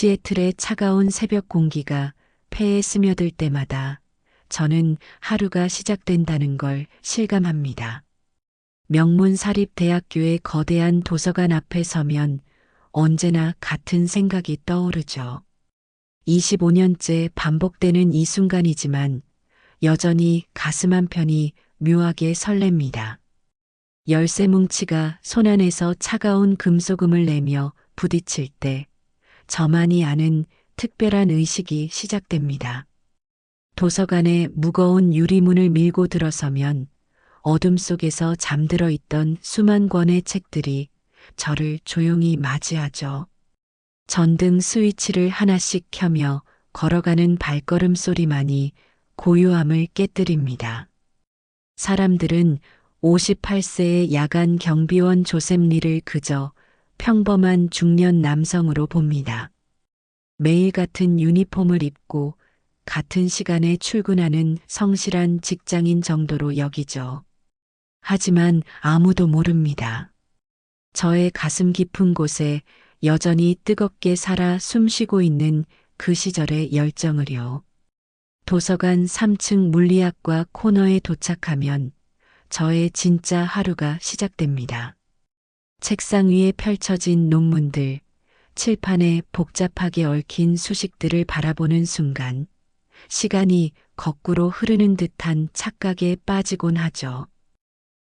시애틀의 차가운 새벽 공기가 폐에 스며들 때마다 저는 하루가 시작된다는 걸 실감합니다. 명문 사립 대학교의 거대한 도서관 앞에 서면 언제나 같은 생각이 떠오르죠. 25년째 반복되는 이 순간이지만 여전히 가슴 한편이 묘하게 설렙니다. 열쇠 뭉치가 손 안에서 차가운 금소금을 내며 부딪힐 때 저만이 아는 특별한 의식이 시작됩니다. 도서관의 무거운 유리문을 밀고 들어서면 어둠 속에서 잠들어 있던 수만 권의 책들이 저를 조용히 맞이하죠. 전등 스위치를 하나씩 켜며 걸어가는 발걸음 소리만이 고요함을 깨뜨립니다. 사람들은 58세의 야간 경비원 조셉 리를 그저 평범한 중년 남성으로 봅니다. 매일 같은 유니폼을 입고 같은 시간에 출근하는 성실한 직장인 정도로 여기죠. 하지만 아무도 모릅니다. 저의 가슴 깊은 곳에 여전히 뜨겁게 살아 숨쉬고 있는 그 시절의 열정을요. 도서관 3층 물리학과 코너에 도착하면 저의 진짜 하루가 시작됩니다. 책상 위에 펼쳐진 논문들, 칠판에 복잡하게 얽힌 수식들을 바라보는 순간, 시간이 거꾸로 흐르는 듯한 착각에 빠지곤 하죠.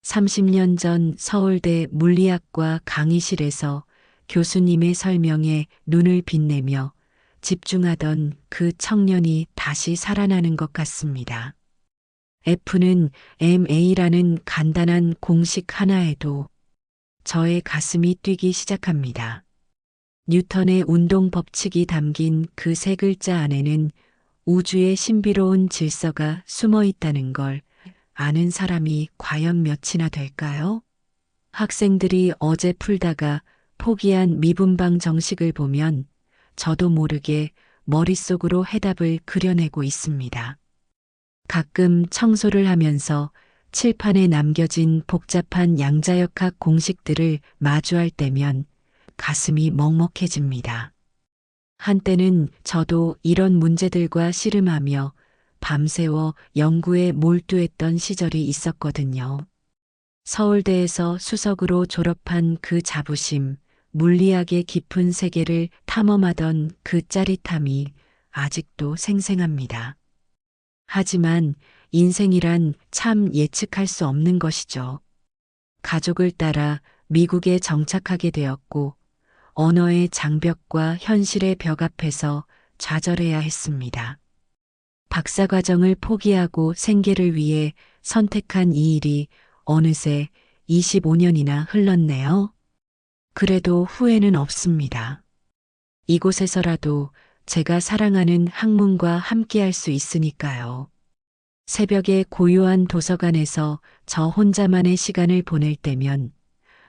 30년 전 서울대 물리학과 강의실에서 교수님의 설명에 눈을 빛내며 집중하던 그 청년이 다시 살아나는 것 같습니다. F는 MA라는 간단한 공식 하나에도 저의 가슴이 뛰기 시작합니다. 뉴턴의 운동 법칙이 담긴 그 세 글자 안에는 우주의 신비로운 질서가 숨어 있다는 걸 아는 사람이 과연 몇이나 될까요? 학생들이 어제 풀다가 포기한 미분방 정식을 보면 저도 모르게 머릿속으로 해답을 그려내고 있습니다. 가끔 청소를 하면서 칠판에 남겨진 복잡한 양자역학 공식들을 마주할 때면 가슴이 먹먹해집니다. 한때는 저도 이런 문제들과 씨름하며 밤새워 연구에 몰두했던 시절이 있었거든요. 서울대에서 수석으로 졸업한 그 자부심, 물리학의 깊은 세계를 탐험하던 그 짜릿함이 아직도 생생합니다. 하지만 인생이란 참 예측할 수 없는 것이죠. 가족을 따라 미국에 정착하게 되었고, 언어의 장벽과 현실의 벽 앞에서 좌절해야 했습니다. 박사과정을 포기하고 생계를 위해 선택한 이 일이 어느새 25년이나 흘렀네요. 그래도 후회는 없습니다. 이곳에서라도 제가 사랑하는 학문과 함께할 수 있으니까요. 새벽에 고요한 도서관에서 저 혼자만의 시간을 보낼 때면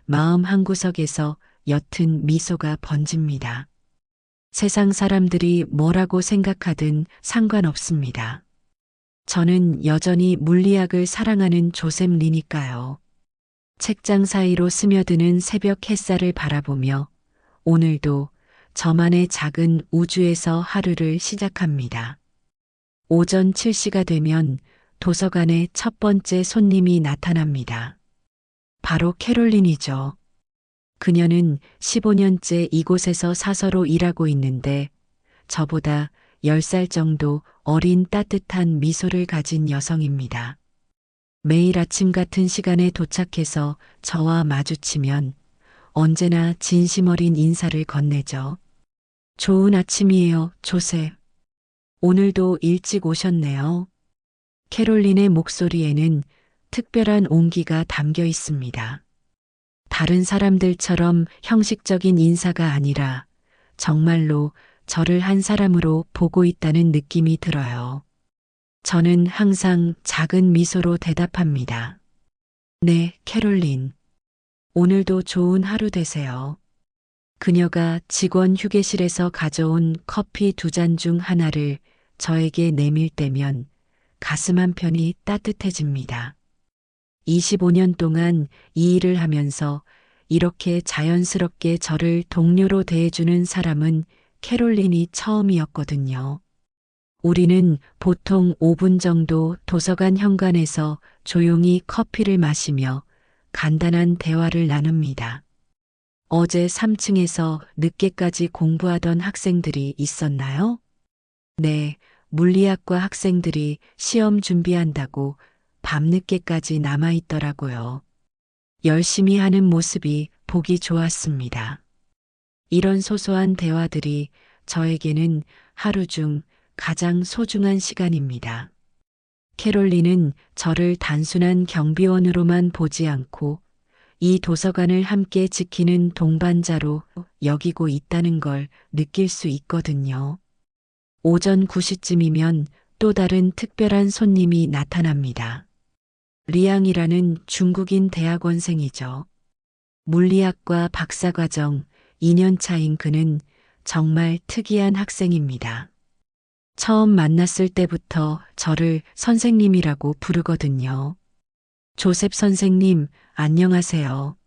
마음 한구석에서 옅은 미소가 번집니다. 세상 사람들이 뭐라고 생각하든 상관없습니다. 저는 여전히 물리학을 사랑하는 조셉 리니까요. 책장 사이로 스며드는 새벽 햇살을 바라보며 오늘도 저만의 작은 우주에서 하루를 시작합니다. 오전 7시가 되면 도서관에 첫 번째 손님이 나타납니다. 바로 캐롤린이죠. 그녀는 15년째 이곳에서 사서로 일하고 있는데 저보다 10살 정도 어린 따뜻한 미소를 가진 여성입니다. 매일 아침 같은 시간에 도착해서 저와 마주치면 언제나 진심 어린 인사를 건네죠. 좋은 아침이에요, 조셉. 오늘도 일찍 오셨네요. 캐롤린의 목소리에는 특별한 온기가 담겨 있습니다. 다른 사람들처럼 형식적인 인사가 아니라 정말로 저를 한 사람으로 보고 있다는 느낌이 들어요. 저는 항상 작은 미소로 대답합니다. 네, 캐롤린. 오늘도 좋은 하루 되세요. 그녀가 직원 휴게실에서 가져온 커피 두 잔 중 하나를 저에게 내밀 때면 가슴 한편이 따뜻해집니다. 25년 동안 이 일을 하면서 이렇게 자연스럽게 저를 동료로 대해주는 사람은 캐롤린이 처음이었거든요. 우리는 보통 5분 정도 도서관 현관에서 조용히 커피를 마시며 간단한 대화를 나눕니다. 어제 3층에서 늦게까지 공부하던 학생들이 있었나요? 네, 물리학과 학생들이 시험 준비한다고 밤늦게까지 남아있더라고요. 열심히 하는 모습이 보기 좋았습니다. 이런 소소한 대화들이 저에게는 하루 중 가장 소중한 시간입니다. 캐롤리는 저를 단순한 경비원으로만 보지 않고 이 도서관을 함께 지키는 동반자로 여기고 있다는 걸 느낄 수 있거든요. 오전 9시쯤이면 또 다른 특별한 손님이 나타납니다. 리앙이라는 중국인 대학원생이죠. 물리학과 박사과정 2년 차인 그는 정말 특이한 학생입니다. 처음 만났을 때부터 저를 선생님이라고 부르거든요. 조셉 선생님, 안녕하세요.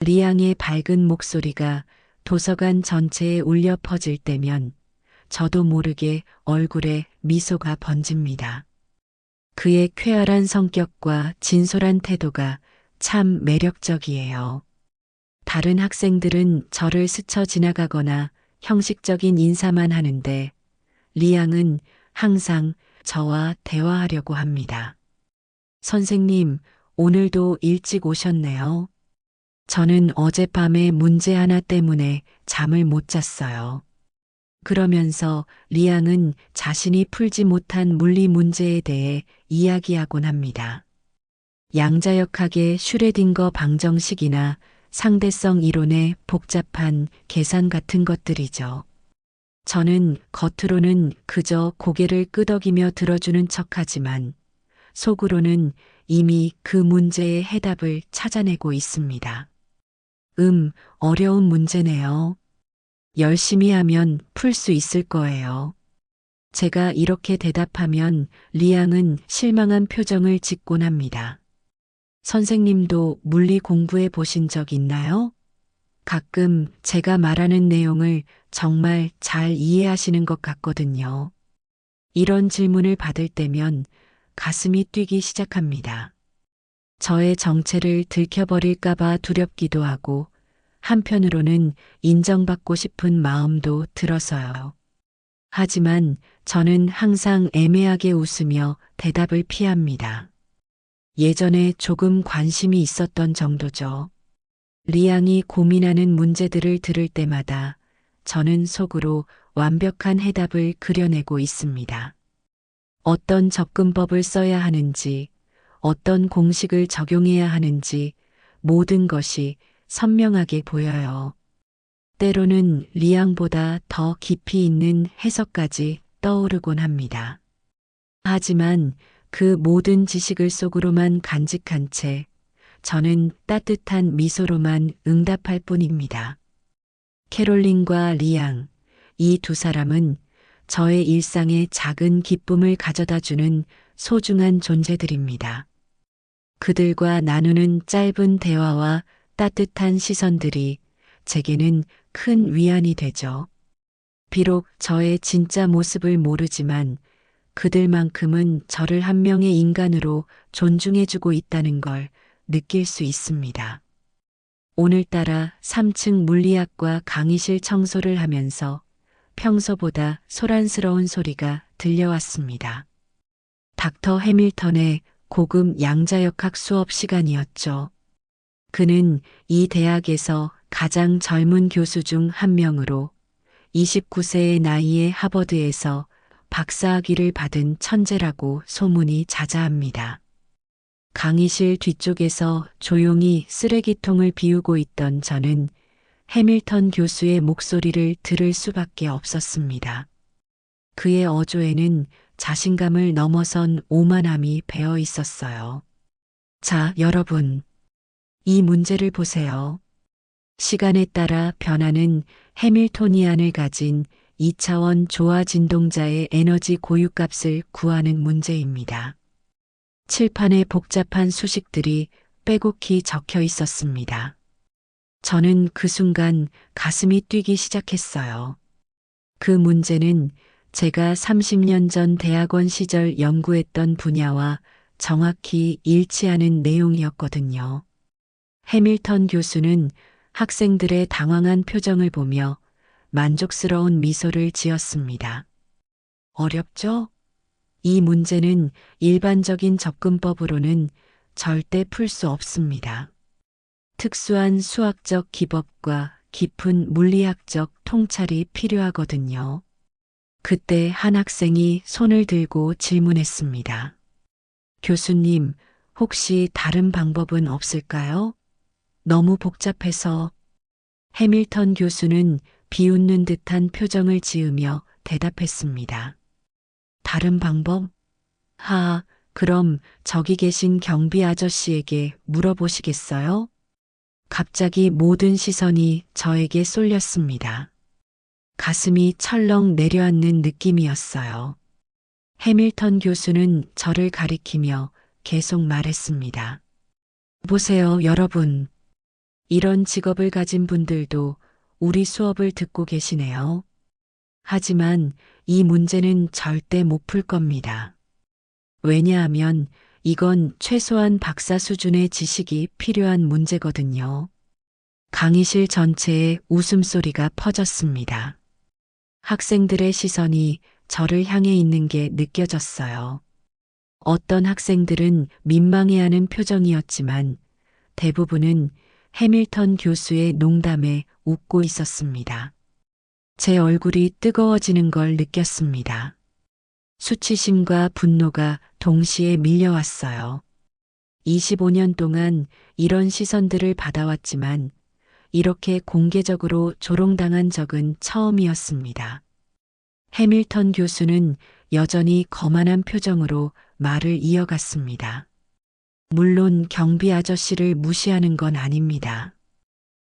리앙의 밝은 목소리가 도서관 전체에 울려 퍼질 때면 저도 모르게 얼굴에 미소가 번집니다. 그의 쾌활한 성격과 진솔한 태도가 참 매력적이에요. 다른 학생들은 저를 스쳐 지나가거나 형식적인 인사만 하는데 리앙은 항상 저와 대화하려고 합니다. 선생님, 오늘도 일찍 오셨네요. 저는 어젯밤에 문제 하나 때문에 잠을 못 잤어요. 그러면서 리앙은 자신이 풀지 못한 물리 문제에 대해 이야기하곤 합니다. 양자역학의 슈레딩거 방정식이나 상대성 이론의 복잡한 계산 같은 것들이죠. 저는 겉으로는 그저 고개를 끄덕이며 들어주는 척하지만 속으로는 이미 그 문제의 해답을 찾아내고 있습니다. 음, 어려운 문제네요. 열심히 하면 풀 수 있을 거예요. 제가 이렇게 대답하면 리앙은 실망한 표정을 짓곤 합니다. 선생님도 물리 공부해 보신 적 있나요? 가끔 제가 말하는 내용을 정말 잘 이해하시는 것 같거든요. 이런 질문을 받을 때면 가슴이 뛰기 시작합니다. 저의 정체를 들켜버릴까봐 두렵기도 하고 한편으로는 인정받고 싶은 마음도 들어서요. 하지만 저는 항상 애매하게 웃으며 대답을 피합니다. 예전에 조금 관심이 있었던 정도죠. 리앙이 고민하는 문제들을 들을 때마다 저는 속으로 완벽한 해답을 그려내고 있습니다. 어떤 접근법을 써야 하는지, 어떤 공식을 적용해야 하는지 모든 것이 선명하게 보여요. 때로는 리앙보다 더 깊이 있는 해석까지 떠오르곤 합니다. 하지만 그 모든 지식을 속으로만 간직한 채 저는 따뜻한 미소로만 응답할 뿐입니다. 캐롤린과 리앙, 이 두 사람은 저의 일상에 작은 기쁨을 가져다 주는 소중한 존재들입니다. 그들과 나누는 짧은 대화와 따뜻한 시선들이 제게는 큰 위안이 되죠. 비록 저의 진짜 모습을 모르지만 그들만큼은 저를 한 명의 인간으로 존중해주고 있다는 걸 느낄 수 있습니다. 오늘따라 3층 물리학과 강의실 청소를 하면서 평소보다 소란스러운 소리가 들려왔습니다. 닥터 해밀턴의 고급 양자역학 수업 시간이었죠. 그는 이 대학에서 가장 젊은 교수 중 한 명으로 29세의 나이에 하버드에서 박사학위를 받은 천재라고 소문이 자자합니다. 강의실 뒤쪽에서 조용히 쓰레기통을 비우고 있던 저는 해밀턴 교수의 목소리를 들을 수밖에 없었습니다. 그의 어조에는 자신감을 넘어선 오만함이 배어 있었어요. 자, 여러분. 이 문제를 보세요. 시간에 따라 변하는 해밀토니안을 가진 2차원 조화 진동자의 에너지 고유값을 구하는 문제입니다. 칠판에 복잡한 수식들이 빼곡히 적혀 있었습니다. 저는 그 순간 가슴이 뛰기 시작했어요. 그 문제는 제가 30년 전 대학원 시절 연구했던 분야와 정확히 일치하는 내용이었거든요. 해밀턴 교수는 학생들의 당황한 표정을 보며 만족스러운 미소를 지었습니다. 어렵죠? 이 문제는 일반적인 접근법으로는 절대 풀 수 없습니다. 특수한 수학적 기법과 깊은 물리학적 통찰이 필요하거든요. 그때 한 학생이 손을 들고 질문했습니다. 교수님, 혹시 다른 방법은 없을까요? 너무 복잡해서 해밀턴 교수는 비웃는 듯한 표정을 지으며 대답했습니다. 다른 방법? 하, 그럼 저기 계신 경비 아저씨에게 물어보시겠어요? 갑자기 모든 시선이 저에게 쏠렸습니다. 가슴이 철렁 내려앉는 느낌이었어요. 해밀턴 교수는 저를 가리키며 계속 말했습니다. 보세요, 여러분. 이런 직업을 가진 분들도 우리 수업을 듣고 계시네요. 하지만 이 문제는 절대 못 풀 겁니다. 왜냐하면 이건 최소한 박사 수준의 지식이 필요한 문제거든요. 강의실 전체에 웃음소리가 퍼졌습니다. 학생들의 시선이 저를 향해 있는 게 느껴졌어요. 어떤 학생들은 민망해하는 표정이었지만 대부분은 해밀턴 교수의 농담에 웃고 있었습니다. 제 얼굴이 뜨거워지는 걸 느꼈습니다. 수치심과 분노가 동시에 밀려왔어요. 25년 동안 이런 시선들을 받아왔지만 이렇게 공개적으로 조롱당한 적은 처음이었습니다. 해밀턴 교수는 여전히 거만한 표정으로 말을 이어갔습니다. 물론 경비 아저씨를 무시하는 건 아닙니다.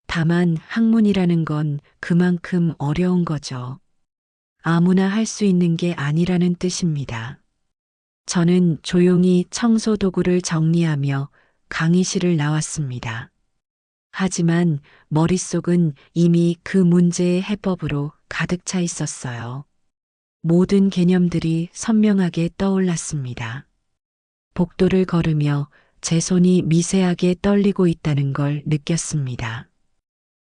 다만 학문이라는 건 그만큼 어려운 거죠. 아무나 할 수 있는 게 아니라는 뜻입니다. 저는 조용히 청소 도구를 정리하며 강의실을 나왔습니다. 하지만 머릿속은 이미 그 문제의 해법으로 가득 차 있었어요. 모든 개념들이 선명하게 떠올랐습니다. 복도를 걸으며 제 손이 미세하게 떨리고 있다는 걸 느꼈습니다.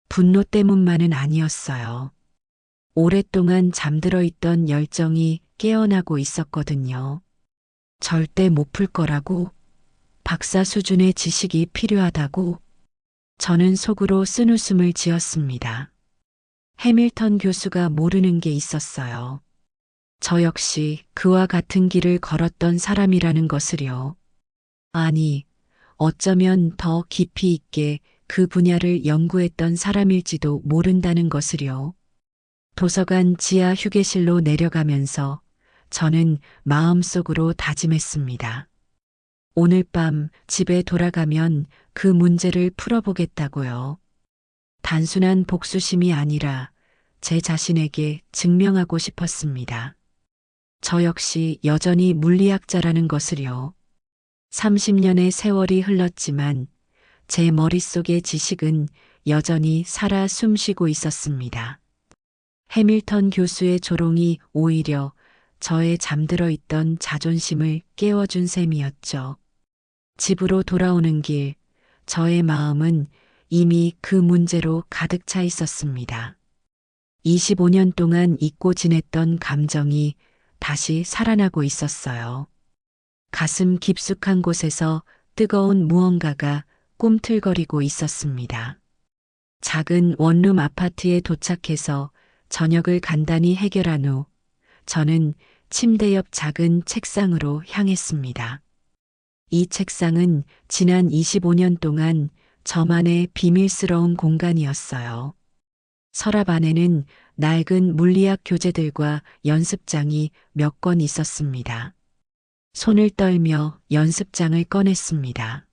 분노 때문만은 아니었어요. 오랫동안 잠들어 있던 열정이 깨어나고 있었거든요. 절대 못 풀 거라고, 박사 수준의 지식이 필요하다고, 저는 속으로 쓴 웃음을 지었습니다. 해밀턴 교수가 모르는 게 있었어요. 저 역시 그와 같은 길을 걸었던 사람이라는 것을요. 아니, 어쩌면 더 깊이 있게 그 분야를 연구했던 사람일지도 모른다는 것을요. 도서관 지하 휴게실로 내려가면서 저는 마음속으로 다짐했습니다. 오늘 밤 집에 돌아가면 그 문제를 풀어보겠다고요. 단순한 복수심이 아니라 제 자신에게 증명하고 싶었습니다. 저 역시 여전히 물리학자라는 것을요. 30년의 세월이 흘렀지만 제 머릿속의 지식은 여전히 살아 숨쉬고 있었습니다. 해밀턴 교수의 조롱이 오히려 저의 잠들어 있던 자존심을 깨워준 셈이었죠. 집으로 돌아오는 길, 저의 마음은 이미 그 문제로 가득 차 있었습니다. 25년 동안 잊고 지냈던 감정이 다시 살아나고 있었어요. 가슴 깊숙한 곳에서 뜨거운 무언가가 꿈틀거리고 있었습니다. 작은 원룸 아파트에 도착해서 저녁을 간단히 해결한 후 저는 침대 옆 작은 책상으로 향했습니다. 이 책상은 지난 25년 동안 저만의 비밀스러운 공간이었어요. 서랍 안에는 낡은 물리학 교재들과 연습장이 몇 권 있었습니다. 손을 떨며 연습장을 꺼냈습니다.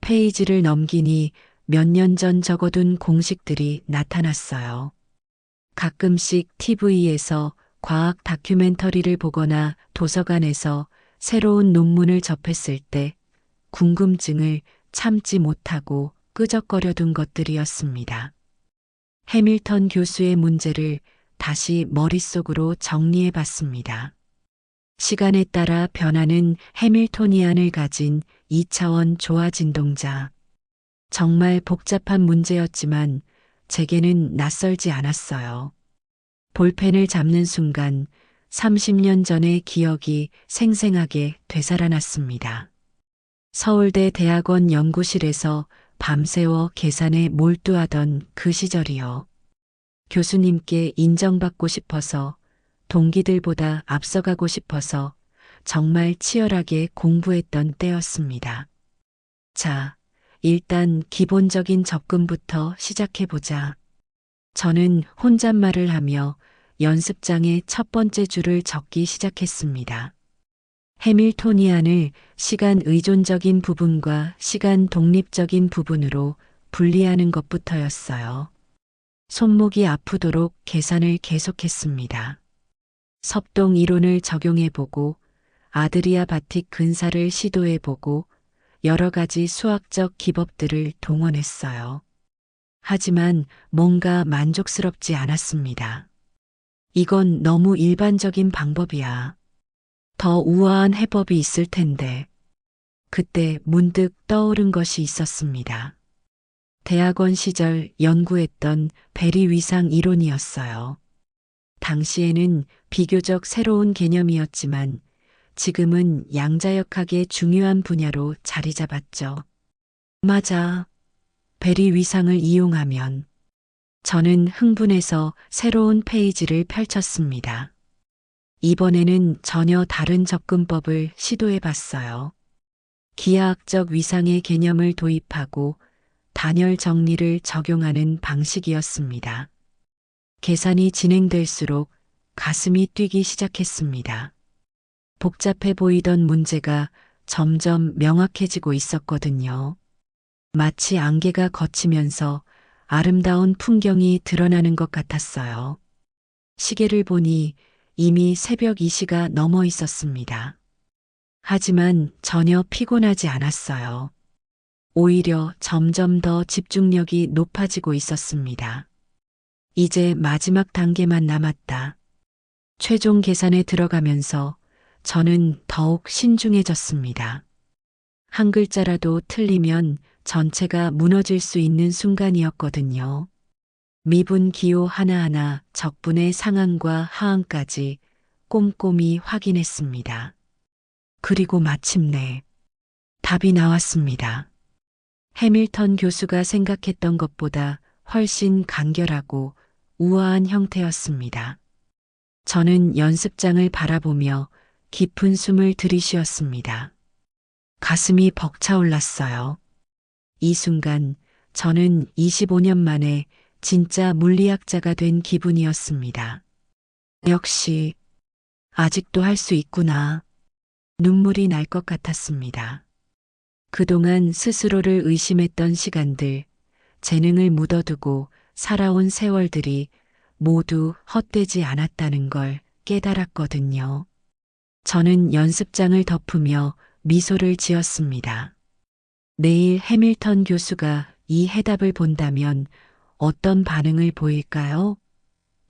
페이지를 넘기니 몇 년 전 적어둔 공식들이 나타났어요. 가끔씩 TV에서 과학 다큐멘터리를 보거나 도서관에서 새로운 논문을 접했을 때 궁금증을 참지 못하고 끄적거려둔 것들이었습니다. 해밀턴 교수의 문제를 다시 머릿속으로 정리해 봤습니다. 시간에 따라 변하는 해밀토니안을 가진 2차원 조화 진동자. 정말 복잡한 문제였지만 제게는 낯설지 않았어요. 볼펜을 잡는 순간 30년 전의 기억이 생생하게 되살아났습니다. 서울대 대학원 연구실에서 밤새워 계산에 몰두하던 그 시절이요. 교수님께 인정받고 싶어서 동기들보다 앞서가고 싶어서 정말 치열하게 공부했던 때였습니다. 자, 일단 기본적인 접근부터 시작해보자. 저는 혼잣말을 하며 연습장의 첫 번째 줄을 적기 시작했습니다. 해밀토니안을 시간 의존적인 부분과 시간 독립적인 부분으로 분리하는 것부터였어요. 손목이 아프도록 계산을 계속했습니다. 섭동 이론을 적용해보고 아드리아 바틱 근사를 시도해보고 여러 가지 수학적 기법들을 동원했어요. 하지만 뭔가 만족스럽지 않았습니다. 이건 너무 일반적인 방법이야. 더 우아한 해법이 있을 텐데. 그때 문득 떠오른 것이 있었습니다. 대학원 시절 연구했던 베리 위상 이론이었어요. 당시에는 비교적 새로운 개념이었지만 지금은 양자역학의 중요한 분야로 자리 잡았죠. 맞아. 베리 위상을 이용하면 저는 흥분해서 새로운 페이지를 펼쳤습니다. 이번에는 전혀 다른 접근법을 시도해 봤어요. 기하학적 위상의 개념을 도입하고 단열 정리를 적용하는 방식이었습니다. 계산이 진행될수록 가슴이 뛰기 시작했습니다. 복잡해 보이던 문제가 점점 명확해지고 있었거든요. 마치 안개가 걷히면서 아름다운 풍경이 드러나는 것 같았어요. 시계를 보니 이미 새벽 2시가 넘어 있었습니다. 하지만 전혀 피곤하지 않았어요. 오히려 점점 더 집중력이 높아지고 있었습니다. 이제 마지막 단계만 남았다. 최종 계산에 들어가면서 저는 더욱 신중해졌습니다. 한 글자라도 틀리면 전체가 무너질 수 있는 순간이었거든요. 미분 기호 하나하나 적분의 상한과 하한까지 꼼꼼히 확인했습니다. 그리고 마침내 답이 나왔습니다. 해밀턴 교수가 생각했던 것보다 훨씬 간결하고 우아한 형태였습니다. 저는 연습장을 바라보며 깊은 숨을 들이쉬었습니다. 가슴이 벅차올랐어요. 이 순간 저는 25년 만에 진짜 물리학자가 된 기분이었습니다. 역시 아직도 할 수 있구나. 눈물이 날 것 같았습니다. 그동안 스스로를 의심했던 시간들, 재능을 묻어두고 살아온 세월들이 모두 헛되지 않았다는 걸 깨달았거든요. 저는 연습장을 덮으며 미소를 지었습니다. 내일 해밀턴 교수가 이 해답을 본다면 어떤 반응을 보일까요?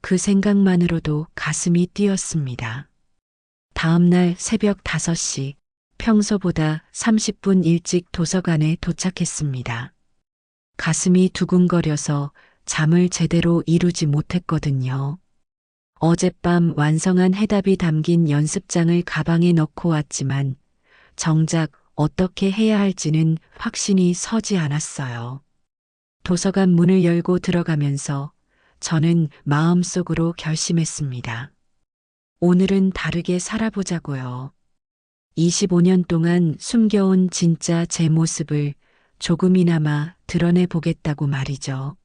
그 생각만으로도 가슴이 뛰었습니다. 다음 날 새벽 5시 평소보다 30분 일찍 도서관에 도착했습니다. 가슴이 두근거려서 잠을 제대로 이루지 못했거든요. 어젯밤 완성한 해답이 담긴 연습장을 가방에 넣고 왔지만 정작 어떻게 해야 할지는 확신이 서지 않았어요. 도서관 문을 열고 들어가면서 저는 마음속으로 결심했습니다. 오늘은 다르게 살아보자고요. 25년 동안 숨겨온 진짜 제 모습을 조금이나마 드러내 보겠다고 말이죠.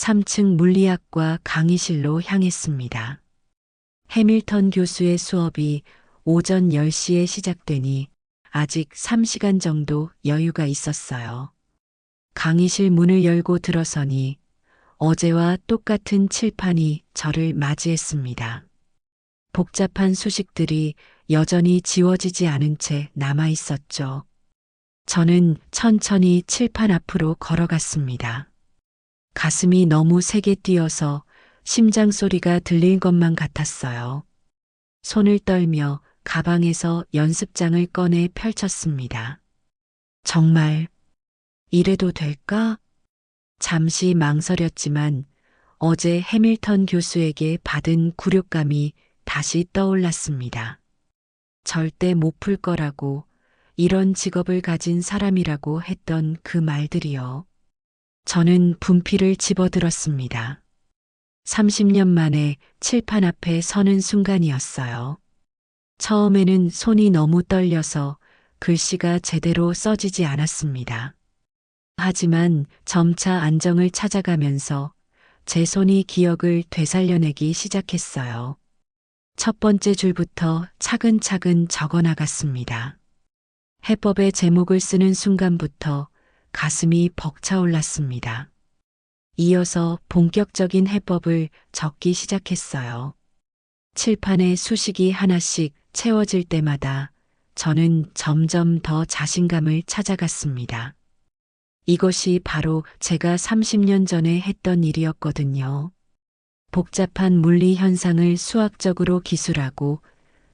3층 물리학과 강의실로 향했습니다. 해밀턴 교수의 수업이 오전 10시에 시작되니 아직 3시간 정도 여유가 있었어요. 강의실 문을 열고 들어서니 어제와 똑같은 칠판이 저를 맞이했습니다. 복잡한 수식들이 여전히 지워지지 않은 채 남아 있었죠. 저는 천천히 칠판 앞으로 걸어갔습니다. 가슴이 너무 세게 뛰어서 심장 소리가 들릴 것만 같았어요. 손을 떨며 가방에서 연습장을 꺼내 펼쳤습니다. 정말 이래도 될까? 잠시 망설였지만 어제 해밀턴 교수에게 받은 굴욕감이 다시 떠올랐습니다. 절대 못 풀 거라고 이런 직업을 가진 사람이라고 했던 그 말들이요. 저는 분필을 집어들었습니다. 30년 만에 칠판 앞에 서는 순간이었어요. 처음에는 손이 너무 떨려서 글씨가 제대로 써지지 않았습니다. 하지만 점차 안정을 찾아가면서 제 손이 기억을 되살려내기 시작했어요. 첫 번째 줄부터 차근차근 적어 나갔습니다. 해법의 제목을 쓰는 순간부터 가슴이 벅차올랐습니다. 이어서 본격적인 해법을 적기 시작했어요. 칠판에 수식이 하나씩 채워질 때마다 저는 점점 더 자신감을 찾아갔습니다. 이것이 바로 제가 30년 전에 했던 일이었거든요. 복잡한 물리 현상을 수학적으로 기술하고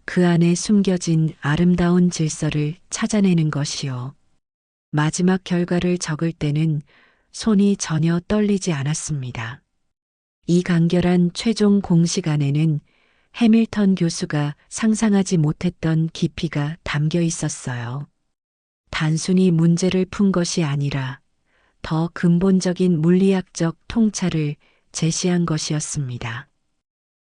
그 안에 숨겨진 아름다운 질서를 찾아내는 것이요. 마지막 결과를 적을 때는 손이 전혀 떨리지 않았습니다. 이 간결한 최종 공식 안에는 해밀턴 교수가 상상하지 못했던 깊이가 담겨 있었어요. 단순히 문제를 푼 것이 아니라 더 근본적인 물리학적 통찰을 제시한 것이었습니다.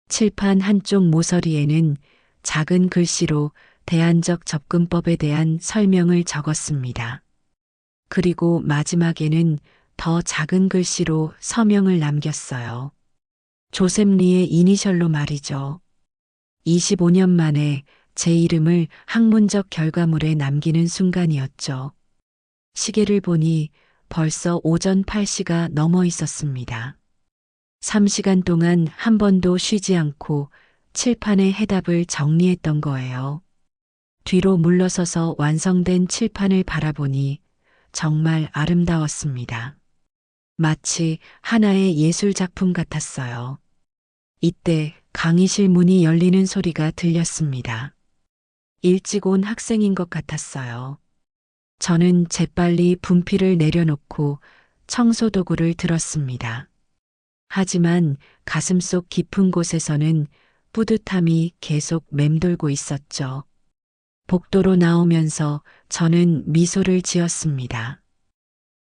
칠판 한쪽 모서리에는 작은 글씨로 대안적 접근법에 대한 설명을 적었습니다. 그리고 마지막에는 더 작은 글씨로 서명을 남겼어요. 조셉 리의 이니셜로 말이죠. 25년 만에 제 이름을 학문적 결과물에 남기는 순간이었죠. 시계를 보니 벌써 오전 8시가 넘어 있었습니다. 3시간 동안 한 번도 쉬지 않고 칠판의 해답을 정리했던 거예요. 뒤로 물러서서 완성된 칠판을 바라보니 정말 아름다웠습니다. 마치 하나의 예술 작품 같았어요. 이때 강의실 문이 열리는 소리가 들렸습니다. 일찍 온 학생인 것 같았어요. 저는 재빨리 분필을 내려놓고 청소 도구를 들었습니다. 하지만 가슴 속 깊은 곳에서는 뿌듯함이 계속 맴돌고 있었죠. 복도로 나오면서 저는 미소를 지었습니다.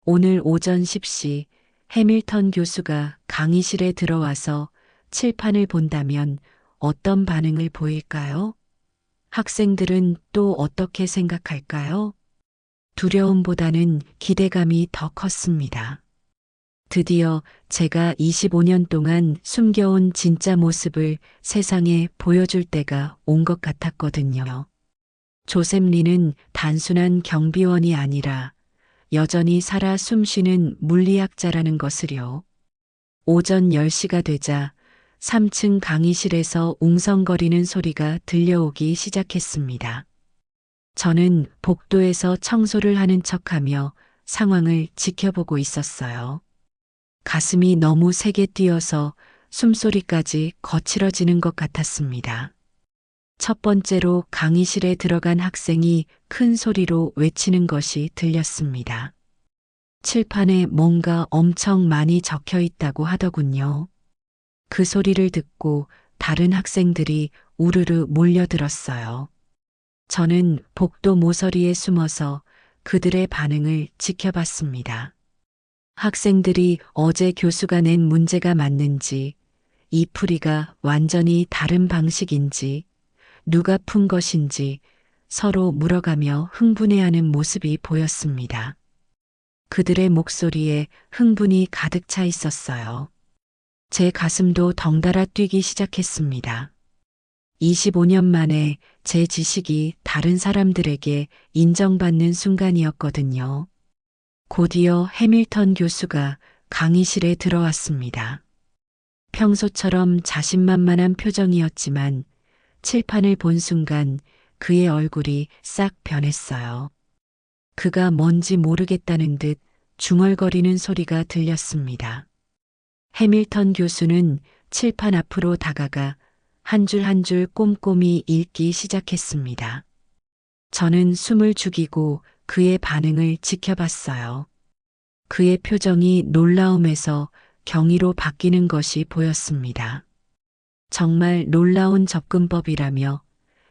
오늘 오전 10시 해밀턴 교수가 강의실에 들어와서 칠판을 본다면 어떤 반응을 보일까요? 학생들은 또 어떻게 생각할까요? 두려움보다는 기대감이 더 컸습니다. 드디어 제가 25년 동안 숨겨온 진짜 모습을 세상에 보여줄 때가 온 것 같았거든요. 조셉 리는 단순한 경비원이 아니라 여전히 살아 숨쉬는 물리학자라는 것을요. 오전 10시가 되자 3층 강의실에서 웅성거리는 소리가 들려오기 시작했습니다. 저는 복도에서 청소를 하는 척하며 상황을 지켜보고 있었어요. 가슴이 너무 세게 뛰어서 숨소리까지 거칠어지는 것 같았습니다. 첫 번째로 강의실에 들어간 학생이 큰 소리로 외치는 것이 들렸습니다. 칠판에 뭔가 엄청 많이 적혀 있다고 하더군요. 그 소리를 듣고 다른 학생들이 우르르 몰려들었어요. 저는 복도 모서리에 숨어서 그들의 반응을 지켜봤습니다. 학생들이 어제 교수가 낸 문제가 맞는지, 이 풀이가 완전히 다른 방식인지, 누가 푼 것인지 서로 물어가며 흥분해하는 모습이 보였습니다. 그들의 목소리에 흥분이 가득 차 있었어요. 제 가슴도 덩달아 뛰기 시작했습니다. 25년 만에 제 지식이 다른 사람들에게 인정받는 순간이었거든요. 곧이어 해밀턴 교수가 강의실에 들어왔습니다. 평소처럼 자신만만한 표정이었지만 칠판을 본 순간 그의 얼굴이 싹 변했어요. 그가 뭔지 모르겠다는 듯 중얼거리는 소리가 들렸습니다. 해밀턴 교수는 칠판 앞으로 다가가 한 줄 한 줄 꼼꼼히 읽기 시작했습니다. 저는 숨을 죽이고 그의 반응을 지켜봤어요. 그의 표정이 놀라움에서 경이로 바뀌는 것이 보였습니다. 정말 놀라운 접근법이라며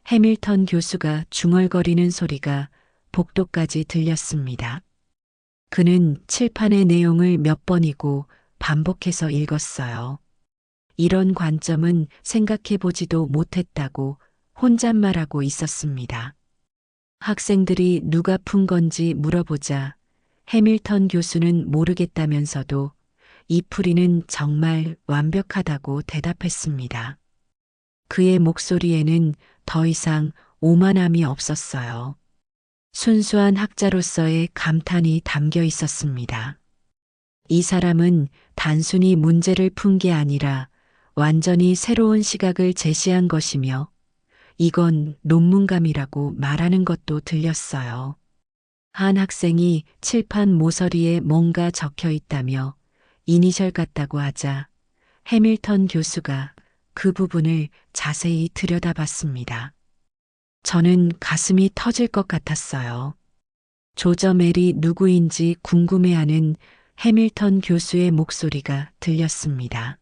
해밀턴 교수가 중얼거리는 소리가 복도까지 들렸습니다. 그는 칠판의 내용을 몇 번이고 반복해서 읽었어요. 이런 관점은 생각해 보지도 못했다고 혼잣말하고 있었습니다. 학생들이 누가 푼 건지 물어보자 해밀턴 교수는 모르겠다면서도 이 풀이는 정말 완벽하다고 대답했습니다. 그의 목소리에는 더 이상 오만함이 없었어요. 순수한 학자로서의 감탄이 담겨 있었습니다. 이 사람은 단순히 문제를 푼 게 아니라 완전히 새로운 시각을 제시한 것이며 이건 논문감이라고 말하는 것도 들렸어요. 한 학생이 칠판 모서리에 뭔가 적혀 있다며 이니셜 같다고 하자 해밀턴 교수가 그 부분을 자세히 들여다봤습니다. 저는 가슴이 터질 것 같았어요. 조저 멜이 누구인지 궁금해하는 해밀턴 교수의 목소리가 들렸습니다.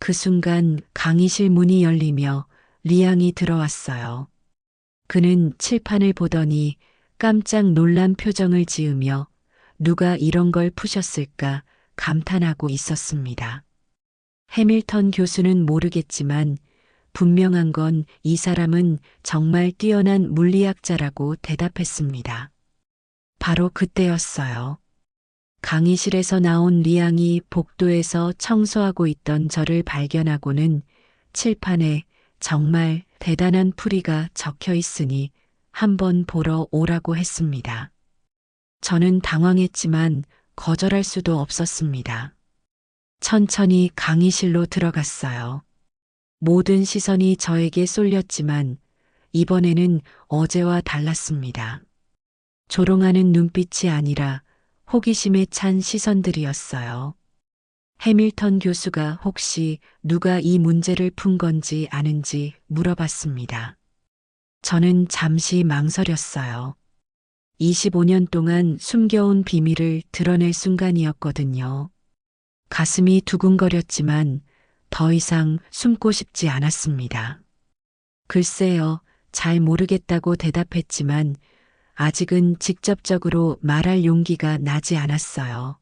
그 순간 강의실 문이 열리며 리앙이 들어왔어요. 그는 칠판을 보더니 깜짝 놀란 표정을 지으며 누가 이런 걸 푸셨을까 감탄하고 있었습니다. 해밀턴 교수는 모르겠지만 분명한 건 이 사람은 정말 뛰어난 물리학자라고 대답했습니다. 바로 그때였어요. 강의실에서 나온 리앙이 복도에서 청소하고 있던 저를 발견하고는 칠판에 정말 대단한 풀이가 적혀 있으니 한번 보러 오라고 했습니다. 저는 당황했지만 거절할 수도 없었습니다. 천천히 강의실로 들어갔어요. 모든 시선이 저에게 쏠렸지만 이번에는 어제와 달랐습니다. 조롱하는 눈빛이 아니라 호기심에 찬 시선들이었어요. 해밀턴 교수가 혹시 누가 이 문제를 푼 건지 아는지 물어봤습니다. 저는 잠시 망설였어요. 25년 동안 숨겨온 비밀을 드러낼 순간이었거든요. 가슴이 두근거렸지만 더 이상 숨고 싶지 않았습니다. 글쎄요, 잘 모르겠다고 대답했지만 아직은 직접적으로 말할 용기가 나지 않았어요.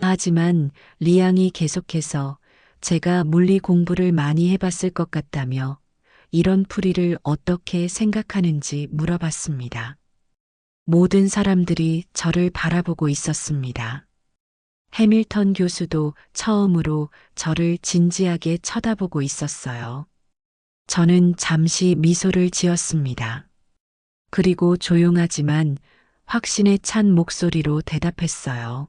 하지만 리앙이 계속해서 제가 물리 공부를 많이 해봤을 것 같다며 이런 풀이를 어떻게 생각하는지 물어봤습니다. 모든 사람들이 저를 바라보고 있었습니다. 해밀턴 교수도 처음으로 저를 진지하게 쳐다보고 있었어요. 저는 잠시 미소를 지었습니다. 그리고 조용하지만 확신에 찬 목소리로 대답했어요.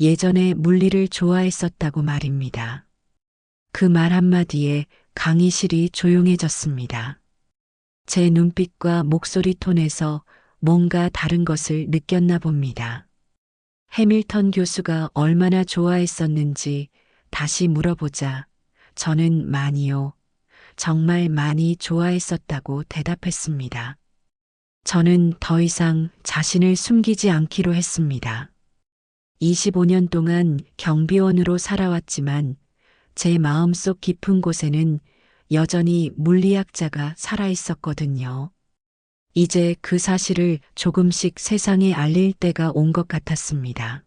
예전에 물리를 좋아했었다고 말입니다. 그 말 한마디에 강의실이 조용해졌습니다. 제 눈빛과 목소리 톤에서 뭔가 다른 것을 느꼈나 봅니다. 해밀턴 교수가 얼마나 좋아했었는지 다시 물어보자 저는 많이요. 정말 많이 좋아했었다고 대답했습니다. 저는 더 이상 자신을 숨기지 않기로 했습니다. 25년 동안 경비원으로 살아왔지만 제 마음속 깊은 곳에는 여전히 물리학자가 살아 있었거든요. 이제 그 사실을 조금씩 세상에 알릴 때가 온 것 같았습니다.